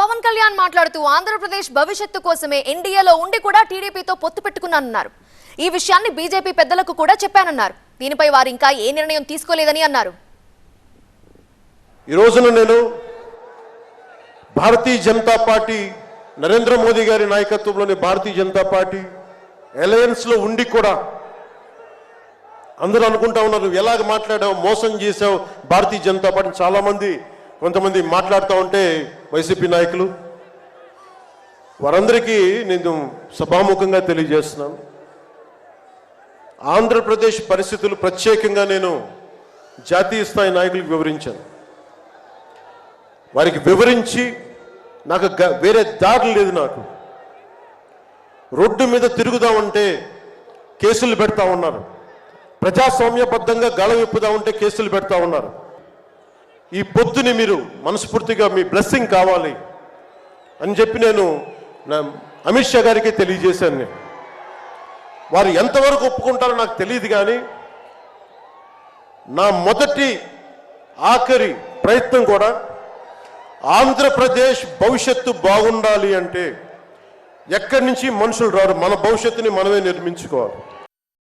పవన్ కళ్యాణ్ మాట్లాడుతూ ఆంధ్రప్రదేశ్ భవిష్యత్తు కోసమే ఎన్డీఏలో ఉండి కూడా టీడీపీతో పొత్తు పెట్టుకున్నానన్నారు. ఈ విషయాన్ని బీజేపీ పెద్దలకు కూడా చెప్పానన్నారు. దీనిపై వారు ఇంకా ఏ నిర్ణయం తీసుకోలేదని అన్నారు. ఈ రోజున నేను భారతీయ జనతా పార్టీ నరేంద్ర మోదీ గారి నాయకత్వంలోని భారతీయ జనతా పార్టీ అలయన్స్లో ఉండి కూడా అందరూ అనుకుంటా ఉన్నారు ఎలాగ మాట్లాడావు మోసం చేసావు భారతీయ జనతా పార్టీ చాలామంది కొంతమంది మాట్లాడుతూ ఉంటే వైసీపీ నాయకులు వారందరికీ నేను సభాముఖంగా తెలియజేస్తున్నాను. ఆంధ్రప్రదేశ్ పరిస్థితులు ప్రత్యేకంగా నేను జాతీయ స్థాయి నాయకులకు వివరించాను. వారికి వివరించి నాకు గ- వేరే దారి లేదు నాకు. రోడ్డు మీద తిరుగుదామంటే కేసులు పెడతా ఉన్నారు. ప్రజాస్వామ్యబద్ధంగా గళ విప్పుదామంటే కేసులు పెడతా ఉన్నారు. ఈ పొద్దుని మీరు మనస్ఫూర్తిగా మీ బ్లెస్సింగ్ కావాలి అని చెప్పి నేను నా అమిత్ షా గారికి తెలియజేశాను నేను. వారు ఎంతవరకు ఒప్పుకుంటారో నాకు తెలియదు కానీ నా మొదటి ఆఖరి ప్రయత్నం కూడా ఆంధ్రప్రదేశ్ భవిష్యత్తు బాగుండాలి అంటే ఎక్కడి నుంచి మనుషులు రారు? మన భవిష్యత్తుని మనమే నిర్మించుకోవాలి.